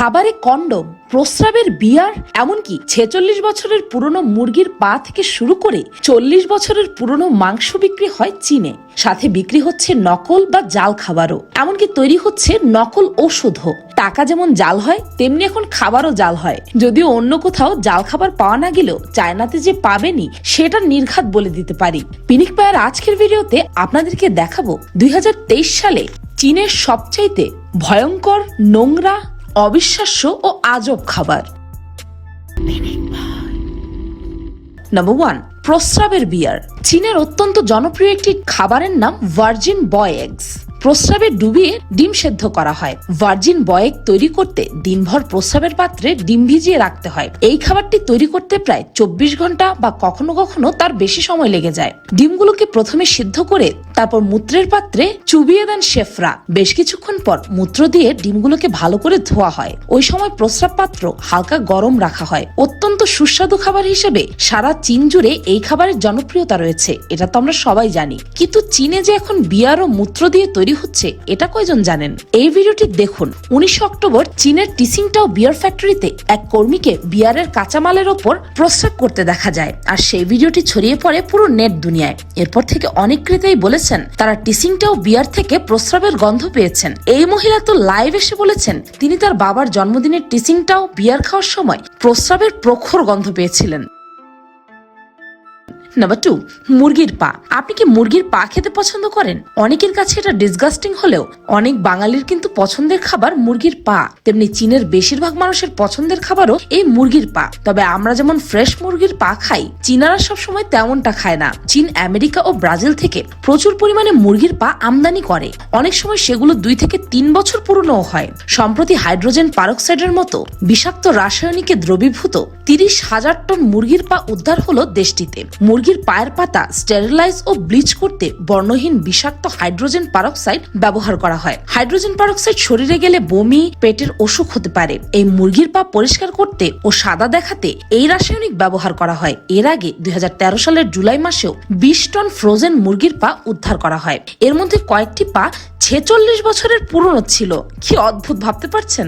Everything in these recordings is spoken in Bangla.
খাবারে কন্ডম, প্রস্রাবের বিয়ার, এমনকি ছেচল্লিশ বছরের পুরনো মুরগির পা থেকে শুরু করে চল্লিশ বছরের পুরনো মাংস বিক্রি হয় চীনে। সাথে বিক্রি হচ্ছে নকল বা জাল খাবারও। এমনকি তৈরি হচ্ছে নকল ওষুধও টাকা যেমন জাল হয়, তেমনি এখন খাবারও জাল হয়। যদিও অন্য কোথাও জাল খাবার পাওয়া না গেলেও চায়নাতে যে পাবেনি সেটা নির্ঘাত বলে দিতে পারি। পিনিক পায়ের আজকের ভিডিওতে আপনাদেরকে দেখাবো দুই হাজার তেইশ সালে চীনের সবচাইতে ভয়ঙ্কর নোংরা অবিশ্বাস্য ও আজব খাবার। নম্বর ওয়ান প্রস্রাবের বিয়ার। চীনের অত্যন্ত জনপ্রিয় একটি খাবারের নাম ভার্জিন বয় এগস প্রস্রাবে ডুবিয়ে ডিম সেদ্ধ করা হয়। ভার্জিন বয়েগ তৈরি করতে দিনভর প্রস্রাবের পাত্রে ডিম ভিজিয়ে রাখতে হয়। এই খাবারটি তৈরি করতে প্রায় চব্বিশ ঘণ্টা বা কখনো কখনো তার বেশি সময় লেগে যায়। ডিমগুলোকে প্রথমে সিদ্ধ করে তারপর মূত্রের পাত্রে চুবিয়ে দেন শেফরা। বেশ কিছুক্ষণ পর মূত্র দিয়ে ডিমগুলোকে ভালো করে ধোয়া হয়। ওই সময় প্রস্রাব পাত্র হালকা গরম রাখা হয়। অত্যন্ত সুস্বাদু খাবার হিসেবে সারা চীন জুড়ে এই খাবারের জনপ্রিয়তা রয়েছে। এটা তো আমরা সবাই জানি। কিন্তু চীনে যে এখন বিয়ার ও মূত্র দিয়ে তৈরি হচ্ছে, এটা কয়জন জানেন? এই ভিডিওটি দেখুন। উনিশে অক্টোবর চীনের টিসিংটাও বিয়ার ফ্যাক্টরিতে এক কর্মীকে বিয়ারের কাঁচামালের ওপর প্রস্রাব করতে দেখা যায়। আর সেই ভিডিওটি ছড়িয়ে পড়ে পুরো নেট দুনিয়ায়। এরপর থেকে অনেক ক্রেতাই বলেছেন, তারা টিসিংটাও বিয়ার থেকে প্রস্রাবের গন্ধ পেয়েছেন। এই মহিলা তো লাইভ এসে বলেছেন, তিনি তার বাবার জন্মদিনের টিসিংটাও বিয়ার খাওয়ার সময় প্রস্রাবের প্রখর গন্ধ পেয়েছিলেন। নাম্বার টু মুরগির পা। আপনি কি মুরগির পা খেতে পছন্দ করেন? অনেকের কাছে এটা ডিসগাস্টিং হলেও অনেক বাঙালির কিন্তু পছন্দের খাবার মুরগির পা। তেমনি চীনের বেশিরভাগ মানুষের পছন্দের খাবারও এই মুরগির পা। তবে আমরা যেমন ফ্রেশ মুরগির পা খাই, চীনারা সবসময় তেমনটা খায় না। চীন, আমেরিকা ও ব্রাজিল থেকে প্রচুর পরিমাণে মুরগির পা আমদানি করে। অনেক সময় সেগুলো দুই থেকে তিন বছর পুরনো হয়। সম্প্রতি হাইড্রোজেন পারক্সাইডের মতো বিষাক্ত রাসায়নিকে দ্রবীভূত তিরিশ হাজার টন মুরগির পা উদ্ধার হলো দেশটিতে। মুরগির পায়ের পাতা স্টেরিলাইজ ও ব্লিচ করতে বর্ণহীন বিষাক্ত হাইড্রোজেন পারক্সাইড ব্যবহার করা হয়। হাইড্রোজেন পারক্সাইড শরীরে গেলে বমি, পেটের অসুখ হতে পারে। এই মুরগির পা পরিষ্কার করতে ও সাদা দেখাতে এই রাসায়নিক ব্যবহার করা হয়। এর আগে দুই হাজার তেরো সালের জুলাই মাসেও বিশ টন ফ্রোজেন মুরগির পা উদ্ধার করা হয়। এর মধ্যে কয়েকটি পা ছেচল্লিশ বছরের পুরনো ছিল। কি অদ্ভুত ভাবতে পারছেন?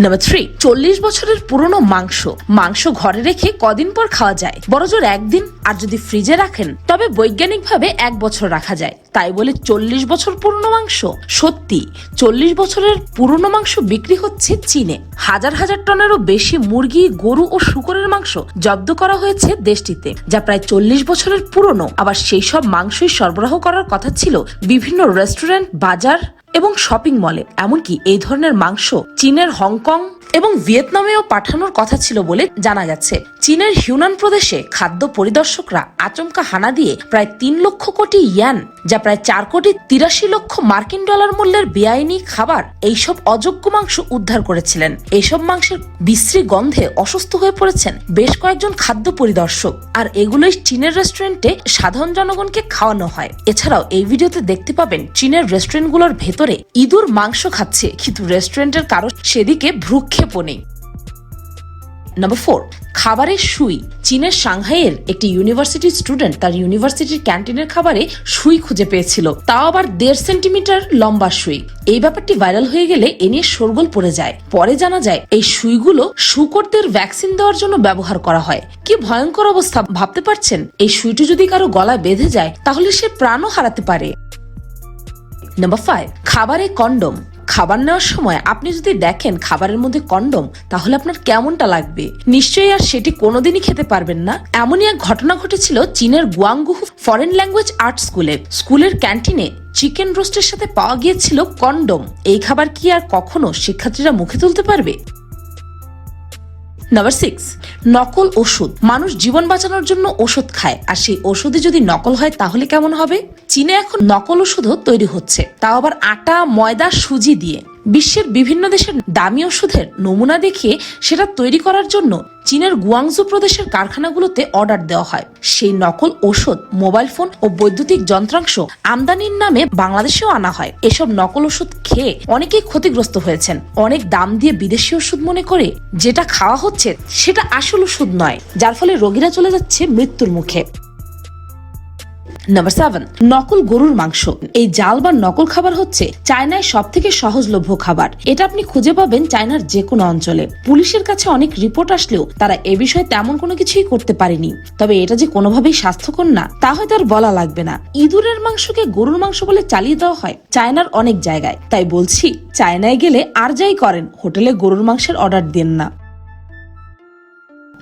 নাম্বার থ্রি চল্লিশ বছরের পুরনো মাংস। মাংস ঘরে রেখে কদিন পর খাওয়া যায়? বড়জোর একদিন আর যদি ফ্রিজে রাখেন, তবে বৈজ্ঞানিকভাবে এক বছর রাখা যায়। তাই বলে চল্লিশ বছর পুরনো মাংস। সত্যি, চল্লিশ বছরের পুরনো মাংস বিক্রি হচ্ছে চীনে। হাজার হাজার টনেরও বেশি মুরগি, গরু ও শুকরের মাংস জব্দ করা হয়েছে দেশটিতে, যা প্রায় চল্লিশ বছরের পুরনো। আবার সেই সব মাংসই সরবরাহ করার কথা ছিল বিভিন্ন রেস্টুরেন্ট, বাজার এবং শপিং মলে। এমনকি এই ধরনের মাংস চীনের হংকং এবং ভিয়েতনামেও পাঠানোর কথা ছিল বলে জানা গেছে চীনের হিউনান প্রদেশে খাদ্য পরিদর্শকরা আচমকা হানা দিয়ে প্রায় তিন লক্ষ কোটি ইয়ান, যা প্রায় চার কোটি তিরাশি লক্ষ মার্কিন ডলার মূল্যের বেআইনি খাবার, এইসব অযোগ্য মাংস উদ্ধার করেছিলেন। এইসব মাংসের বিশ্রী গন্ধে অসুস্থ হয়ে পড়েছেন বেশ কয়েকজন খাদ্য পরিদর্শক, আর এগুলোই চীনের রেস্টুরেন্টে সাধারণ জনগণকে খাওয়ানো হয়। এছাড়াও এই ভিডিওতে দেখতে পাবেন চীনের রেস্টুরেন্টগুলোর ভেতরে ইঁদুর মাংস খাচ্ছে, কিন্তু রেস্টুরেন্টের কারও সেদিকে ভ্রুক্ষেপও নেই নাম্বার ফোর খাবারের সুই। চীনের সাংহাইয়ের একটি ইউনিভার্সিটির স্টুডেন্ট তার ইউনিভার্সিটির ক্যান্টিনের খাবারে সুই খুঁজে পেয়েছিল। তাও আবার দেড় সেন্টিমিটার লম্বা সুই। এই ব্যাপারটি ভাইরাল হয়ে গেলে এ নিয়ে শোরগোল পড়ে যায়। পরে জানা যায়, এই সুইগুলো শুকরদের ভ্যাকসিন দেওয়ার জন্য ব্যবহার করা হয়। কি ভয়ঙ্কর অবস্থা, ভাবতে পারছেন? এই সুইটি যদি কারও গলায় বেঁধে যায়, তাহলে সে প্রাণও হারাতে পারে। নাম্বার ফাইভ খাবারে কন্ডম। খাবার নেওয়ার সময় আপনি যদি দেখেন খাবারের মধ্যে কন্ডম, তাহলে আপনার কেমনটা লাগবে? নিশ্চয়ই আর সেটি কোনোদিনই খেতে পারবেন না। এমনই এক ঘটনা ঘটেছিল চীনের গুয়াংগুহু ফরেন ল্যাঙ্গুয়েজ আর্ট স্কুলে। স্কুলের ক্যান্টিনে চিকেন রোস্টের সাথে পাওয়া গিয়েছিল কন্ডম। এই খাবার কি আর কখনো শিক্ষার্থীরা মুখে তুলতে পারবে? নাম্বার সিক্স নকল ওষুধ। মানুষ জীবন বাঁচানোর জন্য ওষুধ খায়। আর সেই ওষুধে যদি নকল হয়, তাহলে কেমন হবে? চীনে এখন নকল ওষুধও তৈরি হচ্ছে। তাও আবার আটা, ময়দা, সুজি দিয়ে। বিশ্বের বিভিন্ন দেশের দামি ওষুধের নমুনা দেখিয়ে সেটা তৈরি করার জন্য চীনের গুয়াংজু প্রদেশের কারখানাগুলোতে অর্ডার দেওয়া হয়। সেই নকল ওষুধ, মোবাইল ফোন ও বৈদ্যুতিক যন্ত্রাংশ আমদানির নামে বাংলাদেশেও আনা হয়। এসব নকল ওষুধ খেয়ে অনেকেই ক্ষতিগ্রস্ত হয়েছেন। অনেক দাম দিয়ে বিদেশি ওষুধ মনে করে যেটা খাওয়া হচ্ছে সেটা আসল ওষুধ নয়, যার ফলে রোগীরা চলে যাচ্ছে মৃত্যুর মুখে। নাম্বার সেভেন নকল গরুর মাংস। এই জাল বা নকল খাবার হচ্ছে চায়নায় সব থেকে সহজলভ্য খাবার। এটা আপনি খুঁজে পাবেন চায়নার যে কোনো অঞ্চলে। পুলিশের কাছে অনেক রিপোর্ট আসলেও তারা এ বিষয়ে তেমন কোনো কিছুই করতে পারেনি। তবে এটা যে কোনোভাবেই স্বাস্থ্যকর না, তা হয়তো আর বলা লাগবে না। ইঁদুরের মাংসকে গরুর মাংস বলে চালিয়ে দেওয়া হয় চায়নার অনেক জায়গায়। তাই বলছি, চায়নায় গেলে আর যাই করেন, হোটেলে গরুর মাংসের অর্ডার দেন না।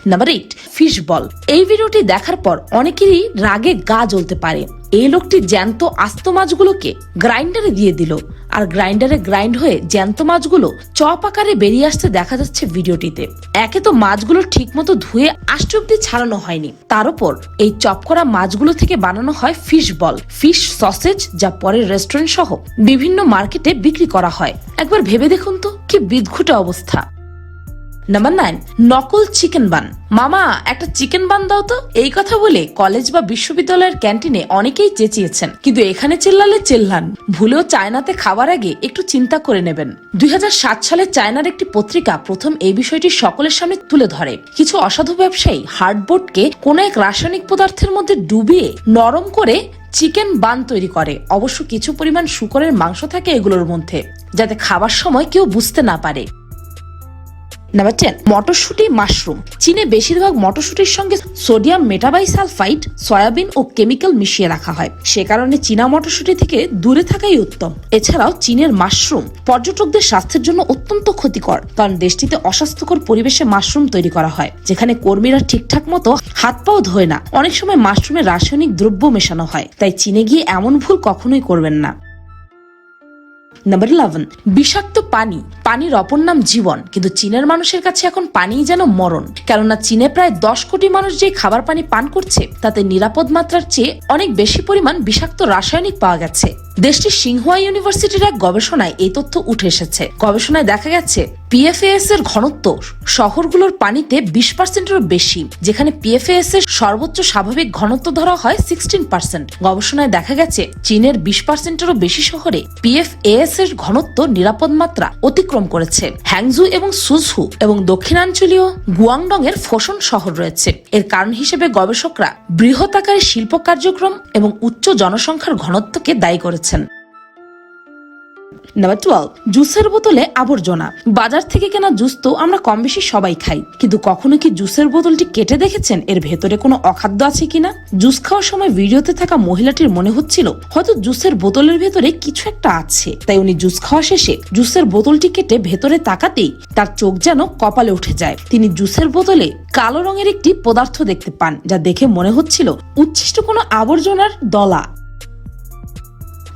নাম্বার এইট ফিশ বল এই ভিডিওটি দেখার পর অনেকেরই রাগে গা জ্বলতে পারে। এই লোকটি জ্যান্ত আস্ত মাছগুলোকে গ্রাইন্ডারে দিয়ে দিল। আর গ্রাইন্ডারে গ্রাইন্ড হয়ে জ্যান্ত মাছগুলো চপ আকারে বেরিয়ে আসতে দেখা যাচ্ছে ভিডিওটিতে। একে তো মাছগুলো ঠিক মতো ধুয়ে আষ্ট অব্দি ছাড়ানো হয়নি। তার উপর এই চপ করা মাছগুলো থেকে বানানো হয় ফিশ বল ফিশ সসেজ যা পরে রেস্টুরেন্ট সহ বিভিন্ন মার্কেটে বিক্রি করা হয়। একবার ভেবে দেখুন তো, কি বিদঘুটে অবস্থা। নাম্বার নাইন নকল চিকেন বান মামা, একটা চিকেন বান দাও তো। এই কথা বলে কলেজ বা বিশ্ববিদ্যালয়ের ক্যান্টিনে অনেকেই চেঁচিয়েছেন, কিন্তু এখানে চিল্লালে চিল্লান। ভুলেও চায়নাতে খাবার আগে একটু চিন্তা করে নেবেন। দুই সালে চায়নার একটি পত্রিকা প্রথম এই বিষয়টি সকলের সামনে তুলে ধরে। কিছু অসাধু ব্যবসায়ী হার্ডবোর্ডকে কোনো এক রাসায়নিক পদার্থের মধ্যে ডুবিয়ে নরম করে চিকেন বান তৈরি করে। অবশ্য কিছু পরিমাণ শুকরের মাংস থাকে এগুলোর মধ্যে, যাতে খাবার সময় কেউ বুঝতে না পারে। নাম্বার টেন মটরশুটি মাশরুম। চীনে বেশিরভাগ মটরশুটির সঙ্গে সোডিয়াম মেটাবাইসালফাইড, সয়াবিন ও কেমিক্যাল মিশিয়ে রাখা হয়। সে কারণে চীনা মটরশুটি থেকে দূরে থাকাই উত্তম। এছাড়াও চীনের মাশরুম পর্যটকদের স্বাস্থ্যের জন্য অত্যন্ত ক্ষতিকর, কারণ দেশটিতে অস্বাস্থ্যকর পরিবেশে মাশরুম তৈরি করা হয়, যেখানে কর্মীরা ঠিকঠাক মতো হাত পাও ধোয় না। অনেক সময় মাশরুমে রাসায়নিক দ্রব্য মেশানো হয়, তাই চীনে গিয়ে এমন ভুল কখনোই করবেন না। নাম্বার ইলেভেন বিষাক্ত পানি। পানির অপর নাম জীবন, কিন্তু চীনের মানুষের কাছে এখন পানি যেন মরণ। কেননা চীনে প্রায় দশ কোটি মানুষ যে খাবার পানি পান করছে, তাতে নিরাপদ মাত্রার চেয়ে অনেক বেশি পরিমাণ বিষাক্ত রাসায়নিক পাওয়া গেছে। দেশটির সিংহুয়া ইউনিভার্সিটির এক গবেষণায় এই তথ্য উঠে এসেছে। গবেষণায় দেখা গেছে পিএফএএস এর ঘনত্ব শহরগুলোর পানিতে বিশ পার্সেন্টেরও বেশি, যেখানে পিএফএএস এর সর্বোচ্চ স্বাভাবিক ঘনত্ব ধরা হয় সিক্সটিন পার্সেন্ট গবেষণায় দেখা গেছে, চীনের বিশ পার্সেন্টেরও বেশি শহরে পিএফএএস এর ঘনত্ব নিরাপদ মাত্রা অতিক্রম করেছে। হ্যাংজু এবং সুজহু এবং দক্ষিণাঞ্চলীয় গুয়াংডং এর ফোসন শহর রয়েছে। এর কারণ হিসেবে গবেষকরা বৃহৎ আকারের শিল্প কার্যক্রম এবং উচ্চ জনসংখ্যার ঘনত্বকে দায়ী করেছেন নাম্বার টুয়েলভ জুসের বোতলে আবর্জনা। বাজার থেকে কেনা জুস তো আমরা কম বেশি সবাই খাই, কিন্তু কখনো কি জুসের বোতলটি কেটে দেখেছেন? এর ভেতরে কোনো অখাদ্য আছে কিনা? জুস খাওয়ার সময় ভিডিওতে থাকা মহিলাটির মনে হচ্ছিল, হয়তো জুসের বোতলের ভেতরে কিছু একটা আছে। তাই উনি জুস খাওয়া শেষে জুসের বোতলটি কেটে ভেতরে তাকাতেই তার চোখ যেন কপালে উঠে যায়। তিনি জুসের বোতলে কালো রঙের একটি পদার্থ দেখতে পান, যা দেখে মনে হচ্ছিল, উচ্ছিষ্ট কোনো আবর্জনার দলা।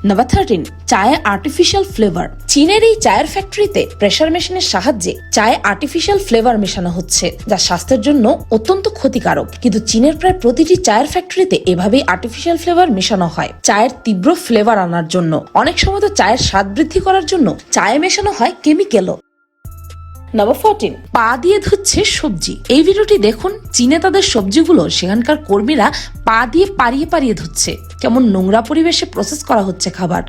নাম্বার থার্টিন চায়ে আর্টিফিশিয়াল ফ্লেভার চীনের এই চায়ের ফ্যাক্টরিতে প্রেশার মেশিনের সাহায্যে চায়ে আর্টিফিশিয়াল ফ্লেভার মেশানো হচ্ছে, যা স্বাস্থ্যের জন্য অত্যন্ত ক্ষতিকারক। কিন্তু চীনের প্রায় প্রতিটি চায়ের ফ্যাক্টরিতে এভাবেই আর্টিফিশিয়াল ফ্লেভার মেশানো হয়, চায়ের তীব্র ফ্লেভার আনার জন্য। অনেক সময় তো চায়ের স্বাদ বৃদ্ধি করার জন্য চায়ে মেশানো হয় কেমিক্যালও নাম্বার ফোরটিন পা দিয়ে ধুচ্ছে সবজি। এই ভিডিওটি দেখুন, চীনে তাদের সবজিগুলো, সেখানকার কর্মীরা পা দিয়ে পারিয়ে পারিয়ে ধুচ্ছে। কেমন নোংরা পরিবেশে প্রসেস করা হচ্ছে খাবার।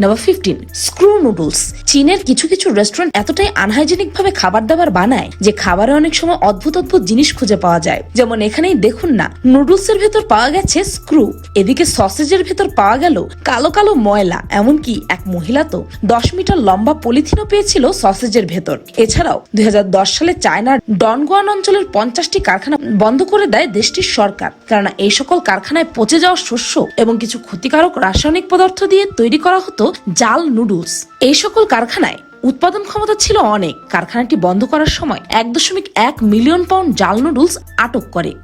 নাম্বার ফিফটিন স্ক্রু নুডলস চীনের কিছু কিছু রেস্টুরেন্ট এতটাই আনহাইজেনিক ভাবে খাবার দাবার বানায় যে খাবারে অনেক সময় অদ্ভুত অদ্ভুত জিনিস খুঁজে পাওয়া যায়। যেমন এখানেই দেখুন না নুডলস এর ভেতর পাওয়া গেছে স্ক্রু এদিকে সসেজের ভেতর পাওয়া গেল কালো কালো ময়লা, এমনকি এক মহিলা তো দশ মিটার লম্বা পলিথিনও পেয়েছিল সসেজের ভেতর। এছাড়াও দুই হাজার দশ সালে চায়নার ডনগুয়ান অঞ্চলের পঞ্চাশটি কারখানা বন্ধ করে দেয় দেশটির সরকার, কেননা এই সকল কারখানায় পচে যাওয়া শস্য এবং কিছু ক্ষতিকারক রাসায়নিক পদার্থ দিয়ে তৈরি করা হতো জাল নুডলস। এই সকল কারখানায় উৎপাদন ক্ষমতা ছিল অনেক। কারখানাটি বন্ধ করার সময় এক দশমিক এক মিলিয়ন পাউন্ড জাল নুডলস আটক করে।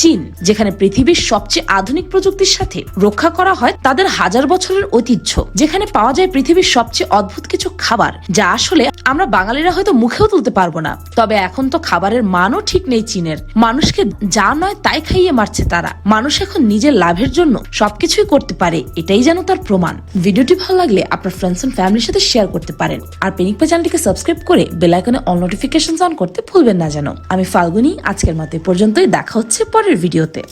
চীন যেখানে পৃথিবীর সবচেয়ে আধুনিক প্রযুক্তির সাথে রক্ষা করা হয় তাদের হাজার বছরের ঐতিহ্য, যেখানে পাওয়া যায় পৃথিবীর সবচেয়ে অদ্ভুত কিছু খাবার, যা আসলে আমরা বাঙালিরা হয়তো মুখেও তুলতে পারব না। তবে এখন তো খাবারের মানও ঠিক নেই চীনের। মানুষকে যা নয় তাই খাইয়ে মারছে তারা। মানুষ এখন নিজের লাভের জন্য সবকিছুই করতে পারে, এটাই যেন তার প্রমাণ। ভিডিওটি ভালো লাগলে আপনার ফ্রেন্ডস এন্ড ফ্যামিলির সাথে শেয়ার করতে পারেন। আর পেনিক চ্যানেলটিকে সাবস্ক্রাইব করে বেল আইকনে অল নোটিফিকেশন অন করতে ভুলবেন না যেন। আমি ফাল্গুনি, আজকের মতো পর্যন্তই। দেখা হচ্ছে পরের ভিডিওতে।